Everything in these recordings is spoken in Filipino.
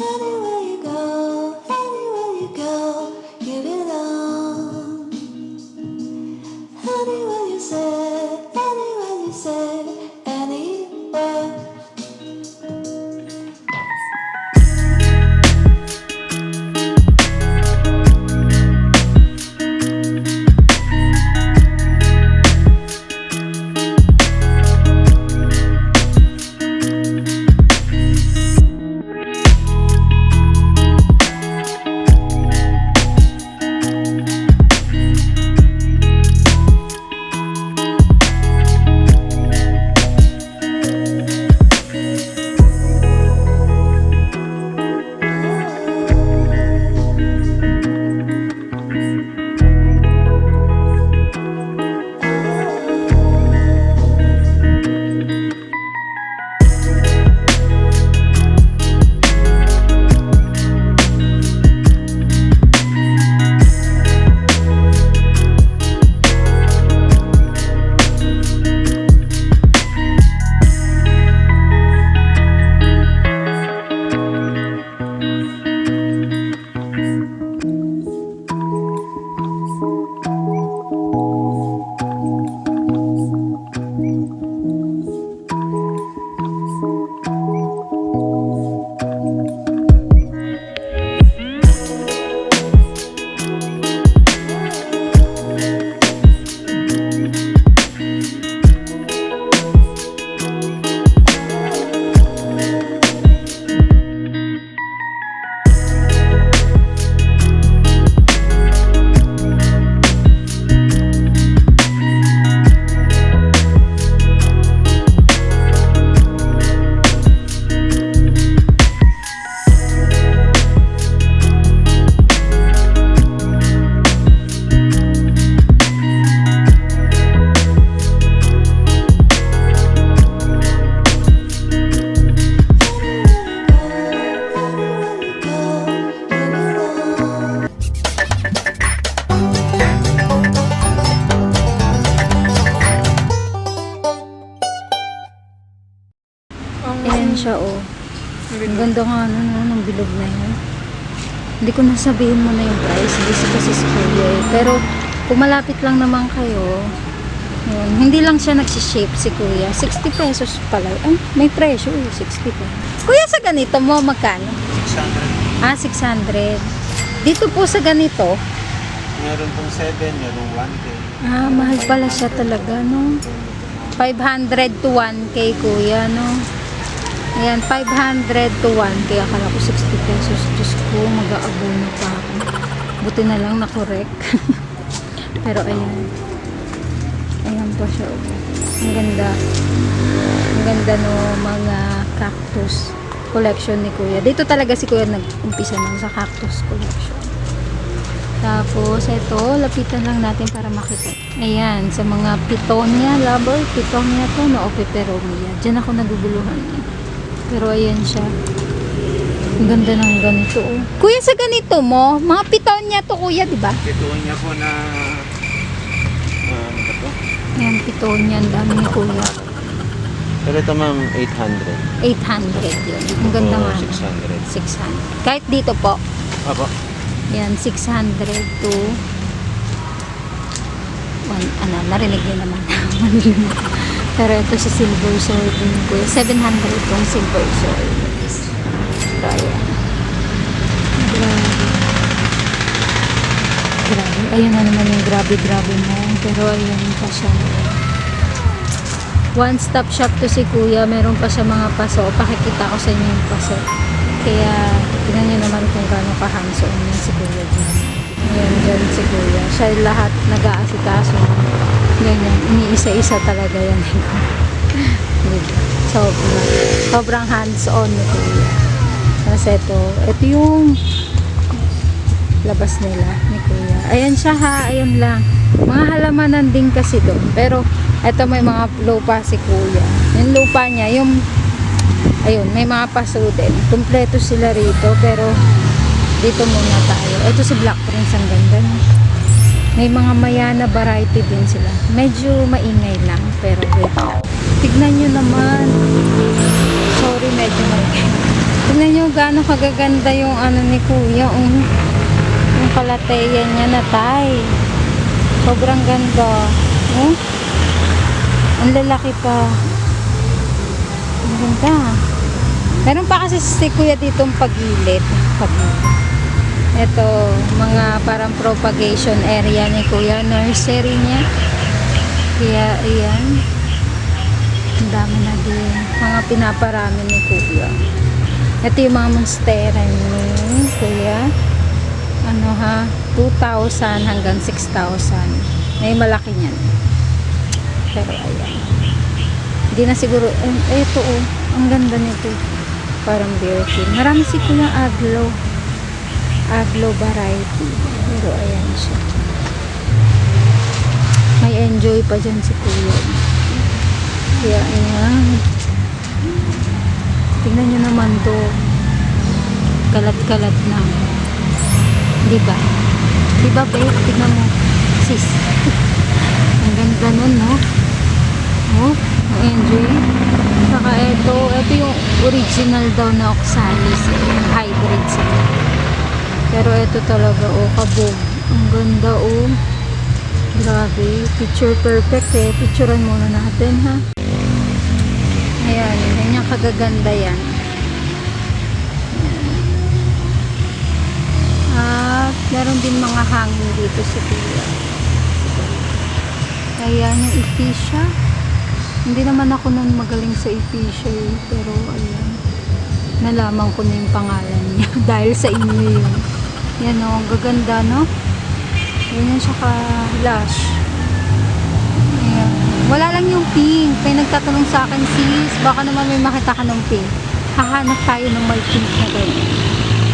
Anyway. Nasabihin mo na yung price. Hindi si kasi si Kuya eh. Pero, kung malapit lang naman kayo, yun, hindi lang siya nagsishape si Kuya. 60 pesos pala. Ay, may presyo eh, 60 pesos. Kuya, sa ganito mo, magkano? 600. Ah, 600. Dito po sa ganito, Meron pong 7, merong 1K. ah, mahal pala siya talaga, no? 500 to 1K, Kuya, no? Ayan, 500 to 1K. Akala ko 60 pesos. Diyos ko, mag-aabono pa ako. Buti na lang na-correct. Pero ayan. Ayan po siya. oh. Ang ganda. Ang ganda no mga cactus collection ni Kuya. Dito talaga si Kuya nag-umpisa nun sa cactus collection. Tapos, ito, lapitan lang natin para makita. Ayan, sa mga pitonia lover, pitonia to, no, o peperomia. Diyan ako naguguluhan eh. Pero ayan siya. Ang ganda ng ganito, oh. Kuya, sa ganito mo, mga pitonia to, kuya, di ba? Ito niya po na... ah, ano to? Ayan, pitonia, ang dami ni kuya. Pero ito ma'am, 800. 800 yun. Ang ganda nga. 600. 600. Kahit dito po, Apo. Yan, 600 to one, ano, narinig niyo naman. Pero ito si Silver Sword din po. 700 tong Silver Sword. So, ayan. Grabe. Grabe. Ayun na naman yung grabe-grabe mo. Pero ayun pa siya. One stop shop to si Kuya. Meron pa siya mga paso. Pakikita ko sa inyo yung paso. Kaya, tignan nyo naman kung gaano ka-hands-on yan si Kuya dyan. Ayan, dyan si Kuya. Siya lahat nag-aasikaso. Ganyan, iniisa-isa talaga yan. Sobrang, sobrang hands-on ni Kuya. Kasi ito, ito yung labas nila ni Kuya. Ayan siya ha, ayan lang. Mga halamanan din kasi doon. Pero, ito may mga lupa si Kuya. Yung lupa niya, yung ayun, may mga paso din. Kompleto sila rito, pero dito muna tayo. Ito si Black Prince, ang ganda niya. May mga mayana variety din sila. Medyo maingay lang, pero wait. Tignan nyo naman. Sorry, medyo maingay. Tingnan nyo gaano kagaganda yung ano ni Kuya. Um, yung kalateya niya na tay. Sobrang ganda. Oh? Ang lalaki pa. Ang ganda. Meron pa kasi si Kuya ditong pagilit. Pagilit. Ito, mga parang propagation area ni Kuya. Nursery niya. Kaya, ayan. Ang dami na din. Mga pinaparami ni Kuya. Ito yung mga monstera ni Kuya. Ano ha? 2,000 hanggang 6,000. May malaki niyan. Pero ayan. Hindi na siguro. Eh, ito oh. Ang ganda nito. Parang bear king. Marami si Kuya aglo. Aglo variety. Pero ayan siya. May enjoy pa dyan si Kuya. Kaya ayan. Tingnan nyo naman to. Kalat-kalat na. Diba? Diba, babe? Tingnan mo. Sis. Ang ganda nun, no? Oh, enjoy. Saka ito, ito yung original daw na oxalis. Hybrid sila. Pero ito talaga, oh, kabog. Ang ganda, oh. Grabe. Picture perfect, eh. Picturean muna natin, ha? Ayan, ganyan kagaganda yan. At meron din mga hangin dito sa Kuya. Ayan, yung Ipisia. Hindi naman ako nun magaling sa Ipisia eh, pero ayan. Nalaman ko na yung pangalan niya dahil sa inyo yun. Yan o, ang gaganda no? Ganyan siya ka-lush. Ayan. Wala lang yung pink. May nagtatanong sa akin, sis, baka naman may makita ka ng pink. Hahanap tayo ng may pink na ganyan.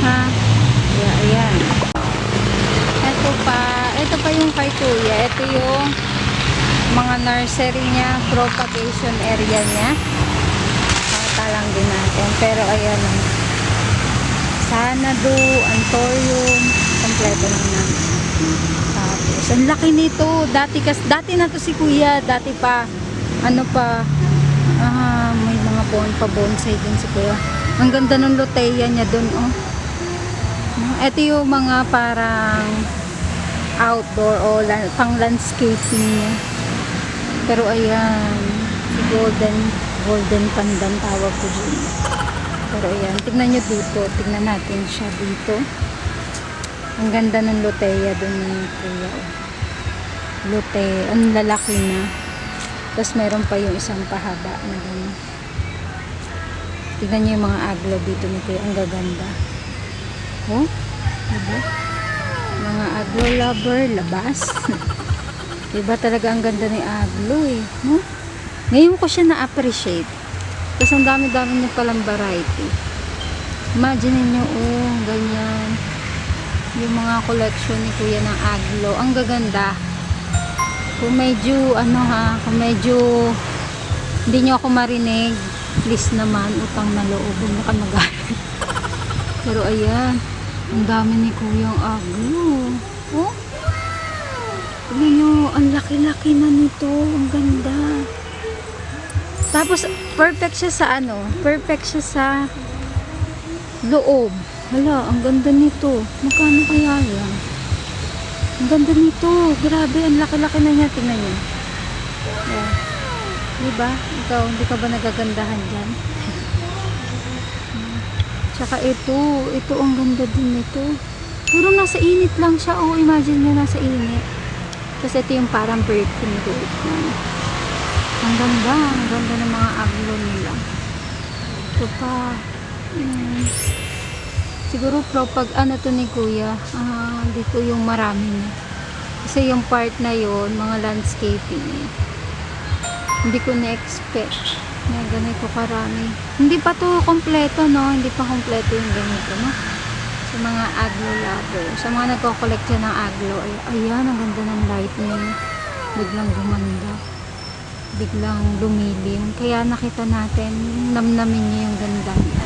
Ha? Kaya, ayan. Ito pa, ito pa yung kay Kuya. Ito yung mga nursery niya, propagation area niya. Pakita lang din natin. Pero ayan lang. Sanadu, Antorium, kompleto lang namin. Tapos, ang laki nito. Dati, kas, dati na to si Kuya. Dati pa, ano pa, ah, may mga bon pa bonsai din si Kuya. Ang ganda ng loteya niya dun, oh. Ito yung mga parang outdoor o pang landscaping niya. Pero ayan, si golden, golden pandan tawag ko dyan. Pero ayan, tignan nyo dito, tignan natin siya dito. Ang ganda ng loteya dun ni Kuya. oh. Lote, ang lalaki na. Tapos meron pa yung isang pahaba na ganun. Tignan nyo yung mga aglo dito ni Kuya, ang gaganda. Oh, diba? Mga aglo lover, labas. diba talaga ang ganda ni aglo eh. No? Ngayon ko siya na-appreciate. Tapos ang dami-dami niya palang variety. Imagine niyo oh, ganyan. Yung mga collection ni Kuya ng aglo. Ang gaganda. Kung medyo, ano ha, kung medyo hindi nyo ako marinig, please naman, utang na loob, huwag na ka magalit. Pero ayan, ang dami ni Kuyang aglo. Oh? Tignan nyo, ang laki-laki na nito. Ang ganda. Tapos, perfect siya sa ano? Perfect siya sa loob. Hala, ang ganda nito. Magkano kaya yan? Ang ganda nito. Grabe, ang laki-laki na niya. Tingnan niyo. Oh. Diba? Ikaw, hindi ka ba nagagandahan dyan? Tsaka ito, ito ang ganda din nito. Pero nasa init lang siya. Oh, imagine nyo nasa init. Tapos ito yung parang bird na. Ang ganda, ang ganda ng mga aglo nila. Ito pa. Hmm. Siguro pro pag ano to ni kuya, ah, dito yung marami niya. Kasi yung part na yon mga landscaping. eh. Hindi ko na-expect na ganito karami. Hindi pa to kompleto, no? Hindi pa kompleto yung ganito, no? Sa mga aglo lover. Sa mga nagko-collect ng aglo, ay, ayan, ang ganda ng light niya. Biglang gumanda. Biglang lumilim. Kaya nakita natin, namnamin niya yung ganda niya.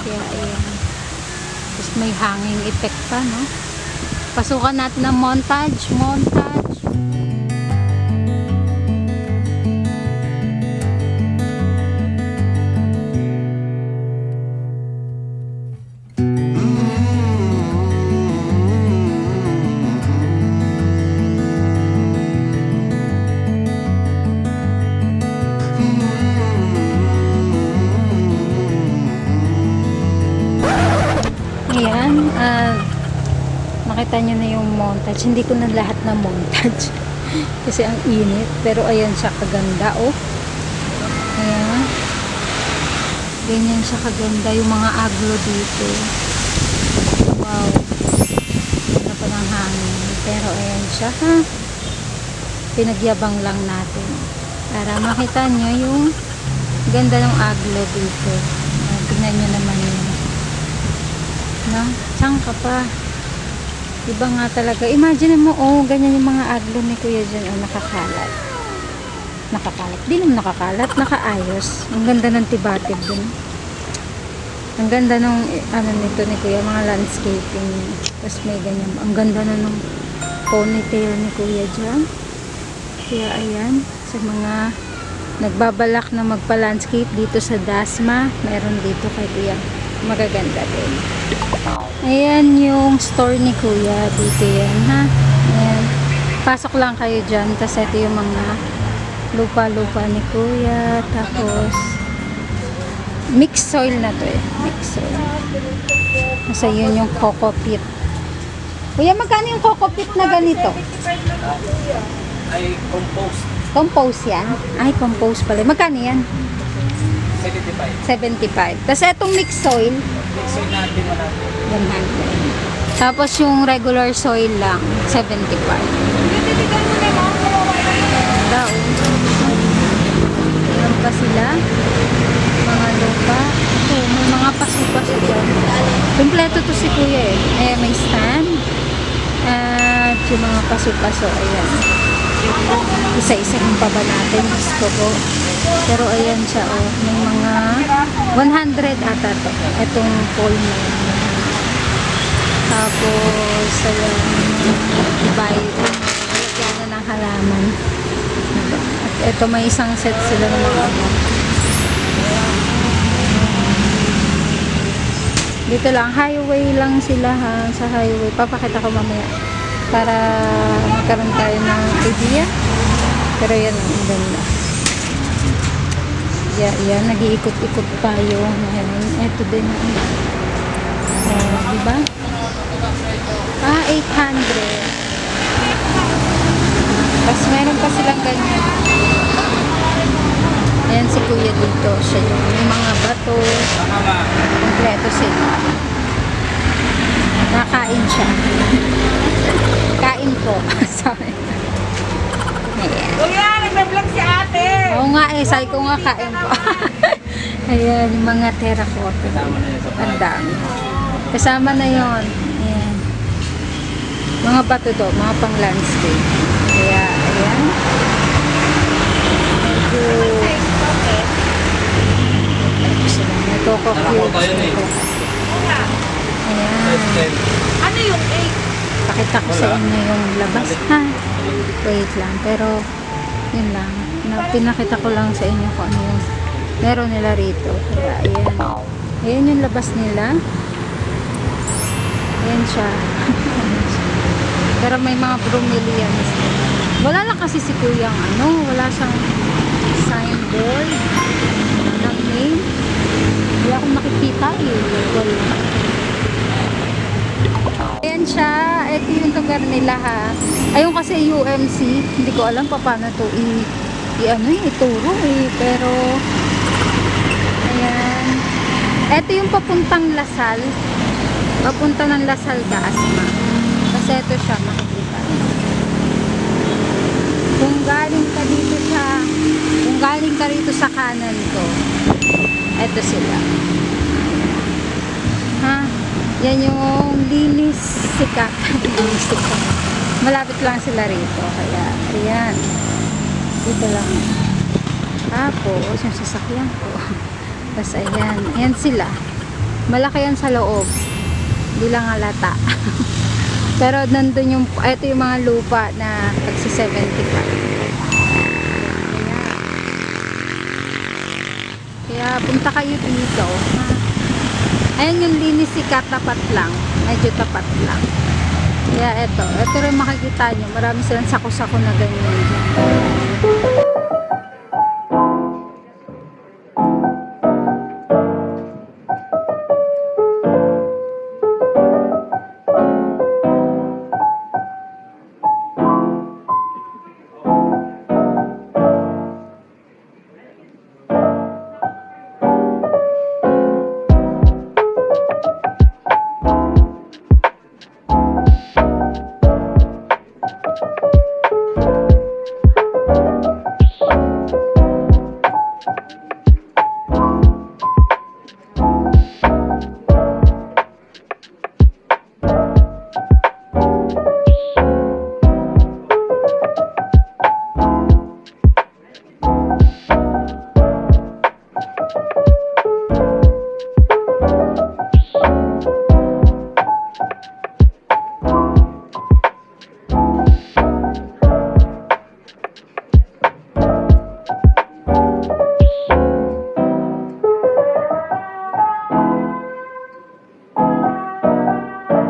Kaya, ayan. Tapos may hanging effect pa, no? Pasukan natin ng montage. Montage. Nakita nyo na yung montage. Hindi ko na lahat na montage. Kasi ang init. Pero ayan siya kaganda, oh. Ayan. Ganyan siya kaganda. Yung mga aglo dito. Wow. Ganda pa ng hangin. Pero ayan siya, ha. Pinagyabang lang natin. Para makita nyo yung ganda ng aglo dito. Tingnan nyo naman yun. No? Saan pa? Iba nga talaga. Imagine mo, oh, ganyan yung mga aglo ni Kuya dyan, oh, nakakalat. Nakakalat. Di naman nakakalat, nakaayos. Ang ganda ng tibatib dun. Ang ganda nung, eh, ano nito ni Kuya, mga landscaping. Tapos may ganyan. Ang ganda na nung ponytail ni Kuya dyan. Kaya ayan, sa mga nagbabalak na magpa-landscape dito sa Dasma, meron dito kay Kuya. Magaganda din. Ayan yung store ni Kuya. Dito yan, ha? Ayan. Pasok lang kayo dyan. Tapos ito yung mga lupa-lupa ni Kuya. Tapos, mixed soil na to eh. Mixed soil. Kasi yun yung coco pit. Kuya, magkano yung coco pit na ganito? Ay, compost. Compost yan? Ay, compost pala. Magkano yan? 75. 75. Tapos etong mixed soil, So, natin mo natin. 100. Tapos yung regular soil lang, 75. Daw. Meron pa sila. Mga lupa. Ito, may mga paso-paso dyan. Kompleto to si kuya eh. Eh, may stand. At yung mga paso-paso, ayan. Isa-isa yung ba natin? Diyos ko. Pero ayan siya, oh. May mga 100 ata to. Itong pole na. Tapos, ayan, ibay, lagyan na ng halaman. At ito may isang set sila ng mga. Dito lang, highway lang sila ha, sa highway. Papakita ko mamaya para magkaroon tayo ng idea. Pero yan, ang ganda. Yeah, yan, nag-iikot-ikot tayo. Ayan, ito din. Uh, di ba? Ah, 800. Tapos meron pa silang ganyan. Ayan si kuya dito. Siya yung may mga bato. Kompleto sila. Nakain siya. Kain po. Sorry. Ayan. Kuya, nagbe-vlog si ate. Oo nga eh, sabi ko nga kain po. Ayan, yung mga terracotta. Ang dami. Kasama na yon. Ayan. Mga bato to, mga pang landscape. Kaya, ayan. Medyo... Ito cubes. may coco. Ayan. Ano yung 8? Pakita ko sa inyo yung labas ha. Wait lang. Pero, yun lang. Na, pinakita ko lang sa inyo kung ano yung meron nila rito. Kaya, ayan. Ayan yung labas nila. Ayan siya. Pero may mga bromelians. Wala lang kasi si kuyang ano. Wala siyang signboard ng name. Wala akong makikita eh. Wala. Ayan siya. Ito yung lugar nila ha. Ayun kasi UMC. Hindi ko alam pa paano to i, i ano eh, ituro eh. Pero ayan. Ito yung papuntang Lasal. Papunta ng Lasal Dasma. Kasi ito siya makikita. Kung galing ka dito sa kung galing ka rito sa kanan ko. Ito sila. Ha? Yan yung linis sikat. linis sikat. Malapit lang sila rito. Kaya, ayan. Dito lang. Tapos, yung sasakyan ko. Tapos, ayan. Ayan sila. Malaki yan sa loob. Hindi lang halata. Pero, nandun yung, ito yung mga lupa na pagsi 75. Kaya, punta kayo dito. Ha? Ayan yung linis sikat tapat lang. Medyo tapat lang. Kaya eto. Eto rin makikita nyo. Marami silang sako-sako na ganyan dyan.